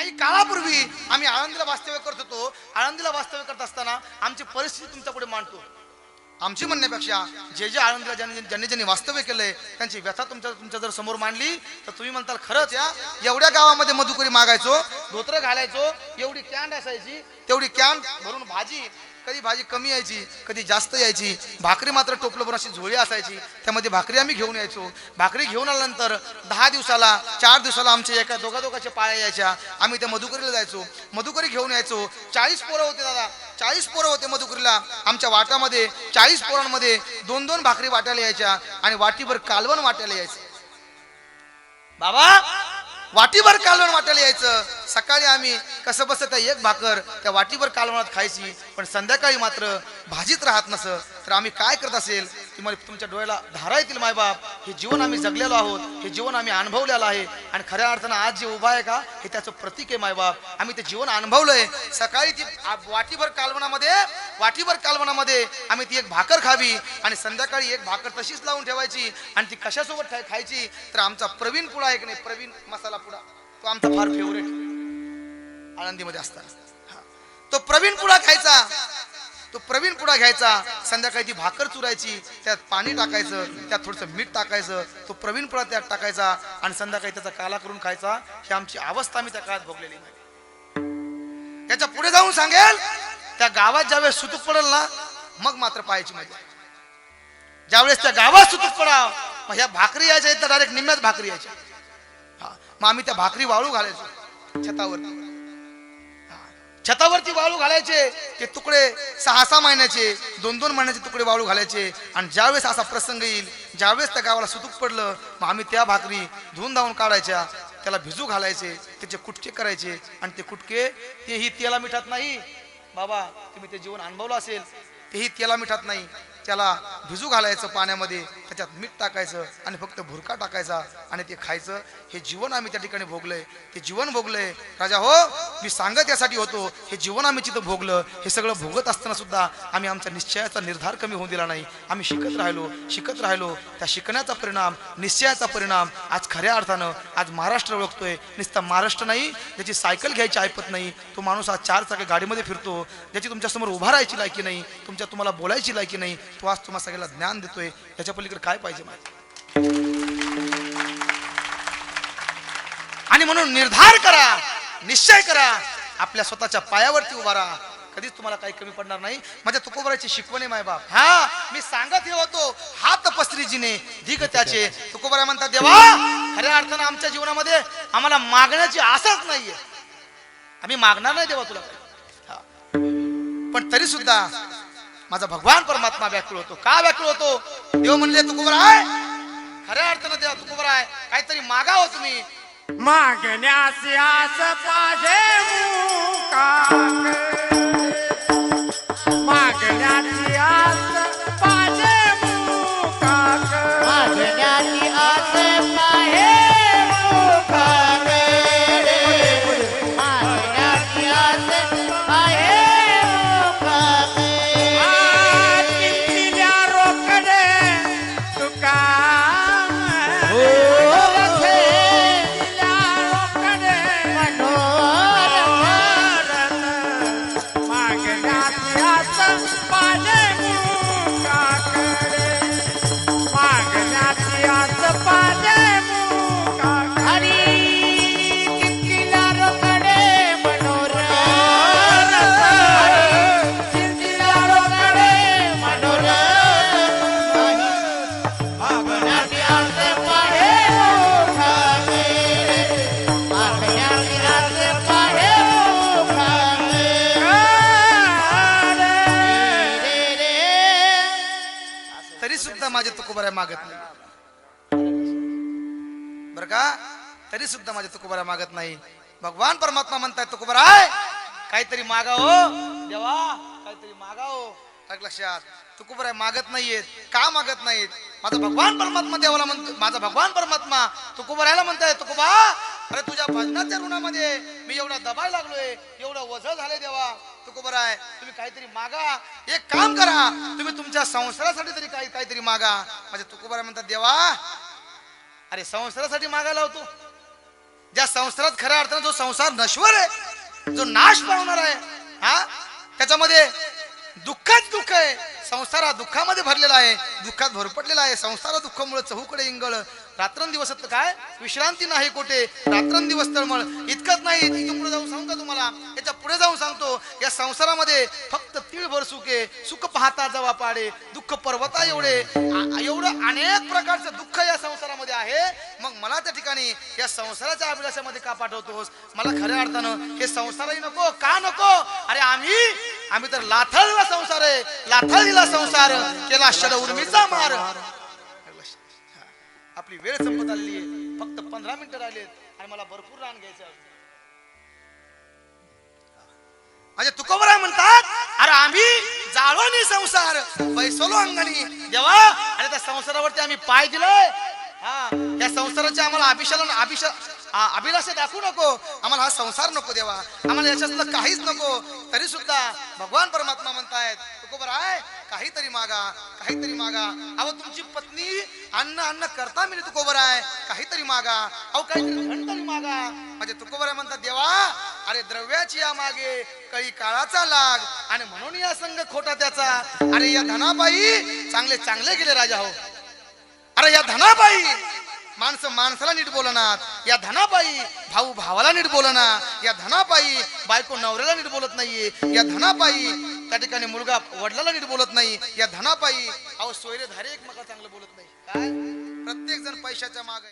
काही काळापूर्वी आम्ही आळंदीला वास्तव्य करत होतो. आळंदीला वास्तव्य करत असताना आमची परिस्थिती तुमच्यापुढे मांडतो. आमची म्हणण्यापेक्षा जे जे आळंदीला ज्यांनी ज्यांनी ज्यांनी वास्तव्य केलंय त्यांची व्यथा तुमच्या तुमच्या जर समोर मांडली तर तुम्ही म्हणताल खरंच या एवढ्या गावामध्ये मधुकरी मागायचो धोत्र घालायचो एवढी कॅन्ड असायची तेवढी कॅन्ड भरून भाजी कधी भाजी कमी यायची कधी जास्त यायची. भाकरी मात्र टोपलं अशी झोळी असायची. त्यामध्ये भाकरी आम्ही घेऊन यायचो. भाकरी घेऊन आल्यानंतर दहा दिवसाला चार दिवसाला आमच्या एका दोघा दोघाच्या पाळ्या यायच्या. आम्ही त्या मधुकरीला जायचो. मधुकरी घेऊन यायचो. चाळीस पोरं होते दादा. चाळीस पोरं होते मधुकरीला. आमच्या वाटामध्ये चाळीस पोरांमध्ये दोन दोन भाकरी वाटायला यायच्या आणि वाटीभर कालवण वाटायला यायचं. बाबा! वाटीभर कालवण वाटायला यायचं. सकाळी आम्ही कसं बसं त्या एक भाकर त्या वाटीभर कालवणात खायची. पण संध्याकाळी मात्र भाजीत राहत नस. तर आम्ही काय करत असेल तुम्हाला तुमच्या डोळ्याला धारा येतील मायबाप हे जीवन आम्ही जगलेलो आहोत. हे जीवन आम्ही अनुभवलेलं आहे. आणि खऱ्या अर्थानं आज जे उभा आहे का हे त्याचं प्रतीक आहे मायबाप आम्ही ते जीवन अनुभवलंय. सकाळी ती वाटीभर कालवणामध्ये वाटीभर कालवणामध्ये आम्ही ती एक भाकर खावी आणि संध्याकाळी एक भाकर तशीच लावून ठेवायची आणि ती कशासोबत खायची तर आमचा प्रवीण पुडा आहे की नाही? प्रवीण मसाला पुडा. तो आमचा फार फेवरेट आळंदीमध्ये असताना. हा. तो प्रवीण पुडा खायचा. तो प्रवीण पुडा घ्यायचा. संध्याकाळी ती भाकर चुरायची. त्यात पाणी टाकायचं. त्यात थोडंसं मीठ टाकायचं. तो प्रवीण पुडा त्यात टाकायचा आणि संध्याकाळी त्याचा काला करून खायचा. ही आमची अवस्था आम्ही त्या काळात भोगलेली नाही. त्याच्या पुढे जाऊन सांगेल त्या गावात ज्यावेळेस सुतूक पडेल ना मग मात्र पाहायची मजा. ज्यावेळेस त्या गावात सुतूक पडाव मग ह्या भाकरी यायच्या तर डायरेक्ट निम्म्याच भाकरी यायच्या. हा मग आम्ही त्या भाकरी वाळू घालायचो. छतावरती. हा. छतावरती वाळू घालायचे ते तुकडे सहा सहा महिन्याचे दोन दोन महिन्याचे तुकडे वाळू घालायचे. आणि ज्यावेळेस असा प्रसंग येईल ज्यावेळेस त्या गावाला सुतूक पडलं मग आम्ही त्या भाकरी धुवून धावून काढायच्या. त्याला भिजू घालायचे त्याचे कुटके करायचे. आणि ते कुटके तेही तेला मिठात नाही बाबा तुम्ही ते जीवन अनुभवलं असेल तेही त्याला मिठात नाही. त्याला भिजू घालायचं पाण्यामध्ये त्याच्यात मीठ टाकायचं आणि फक्त भुरका टाकायचा आणि ते खायचं. हे जीवन आम्ही त्या ठिकाणी भोगलंय. ते जीवन भोगलंय. राजा हो मी सांगत यासाठी होतो हे जीवन आम्ही तिथं भोगलं हे सगळं भोगत असताना सुद्धा आम्ही आमच्या निश्चयाचा निर्धार कमी होऊ दिला नाही. आम्ही शिकत राहिलो शिकत राहिलो. त्या शिकण्याचा परिणाम निश्चयाचा परिणाम आज खऱ्या अर्थानं आज महाराष्ट्र ओळखतोय. नुसता महाराष्ट्र नाही ज्याची सायकल घ्यायची ऐपत नाही तो माणूस आज चार चाके गाडीमध्ये फिरतो ज्याची तुमच्यासमोर उभा राहायची लायकी नाही तुमच्या तुम्हाला बोलायची लायकी नाही तो आज तुम्हाला सगळ्याला ज्ञान देतोय याच्या पलीकडे काय पाहिजे आणि म्हणून निर्धार करा निश्चय करा आपल्या स्वतःच्या पायावरती उभा राहा. कधीच तुम्हाला काही कमी पडणार नाही. माझ्या तुकोबराची शिकवणे आहे बाप हा मी सांगत हे होतो हा तपस्वी जिने त्याचे. तुकोबरा म्हणतात देवा खऱ्या अर्थानं आमच्या जीवनामध्ये आम्हाला मागण्याची आशाच नाहीये. आम्ही मागणार नाही देवा तुला पण तरी सुद्धा माझा भगवान परमात्मा व्याकुळ होतो. का व्याकुळ होतो? देव म्हणले तुकोबर आहे. खऱ्या अर्थानं देवा तुकोबर आहे. काहीतरी मागाव तुम्ही. मागण्यास आस पाहे मागण्या तुकोबऱ्या मागत नाही. बर का? तरी सुद्धा माझे तुकोबऱ्या मागत नाही. भगवान परमात्मा म्हणताय तुकोबरा काहीतरी मागाव हो. देवा काहीतरी मागाव हो. लक्षात. तुकोबऱ्या मागत नाहीयेत. का मागत नाहीत? माझा भगवान परमात्मा देवाला म्हणतो माझा भगवान परमात्मा तुकोबऱ्याला म्हणताय तुकोबा अरे तुझ्या भजनाच्या ऋणामध्ये मी एवढा दबाय लागलोय एवढं वजन झालंय देवा. तुकोबर आहे तुम्ही काहीतरी मागा. एक काम करा तुम्ही तुमच्या संसारासाठी तरी काही काहीतरी मागा. म्हणजे माझ्या तुकोबरा म्हणतात देवा अरे संसारासाठी मागायला होतो. ज्या संसारात खऱ्या अर्थानं जो संसार नश्वर आहे जो नाश पावणार आहे हा? त्याच्यामध्ये दुःखच दुःख आहे. संसार हा दुःखामध्ये भरलेला आहे. दुःखात भरपटलेला आहे. संसार दुःखामुळे चहूकडे इंगळ. रात्रंदिवस काय? विश्रांती नाही कोठे. रात्रंदिवस तळमळ इतकंच नाही. इथून पुढे जाऊन सांगतो तुम्हाला. याच्यापुढे जाऊन सांगतो. या संसारामध्ये फक्त तीळभर सुखे. सुख पाहता जवा पाडे. दुःख पर्वता एवढे. एवढं अनेक प्रकारचं दुःख या संसारामध्ये आहे. मग मला त्या ठिकाणी या संसाराच्या अभिलाषामध्ये का पाठवतोस? मला खऱ्या अर्थानं हे संसारही नको. का नको? अरे आम्ही आम्ही तर लाथळला संसार आहे. लाथळीला संसार. केला शर उर्मीचा मार. आपली वेळ संपत आलेली आहे. फक्त पंधरा मिनिटं राहिलेत आणि मला भरपूर रान घ्यायचं आहे. म्हणजे तुकोबरा म्हणतात अरे आम्ही जाळवणी संसार बैसलो अंगणी. देवा अरे त्या संसारावरती आम्ही पाय दिलोय. हा त्या संसाराच्या आम्हाला अभिषेक अभिषेक अभिलाषा दाखवू नको. आम्हाला हा संसार नको देवा. आम्हाला याच्यातलं काहीच नको. तरी सुद्धा भगवान परमात्मा म्हणतायत तुकोबरा आहे काहीतरी मागा काहीतरी मागा. अहो तुमची पत्नी अन्न अन्न करता मी तुकोबर आहे काहीतरी मागा. अहो काहीतरी धन तरी मागा. म्हणजे तुकोबर म्हणतात देवा अरे द्रव्याची या मागे काही काळाचा लाग. आणि म्हणून या संघ खोटा त्याचा. अरे या धनाबाई चांगले चांगले गेले राजा हो. अरे या धनाबाई माणसं माणसाला नीट बोलणार. या धनापायी भाऊ भावाला नीट बोलणार. या धनापायी बायको नवऱ्याला नीट बोलत नाहीये. या धनापायी त्या ठिकाणी मुलगा वडिलाला नीट बोलत नाही. या धनापायी अहो सोयरे धारे एकमेका चांगलं बोलत नाही. काय? प्रत्येक जण पैशाच्या मागे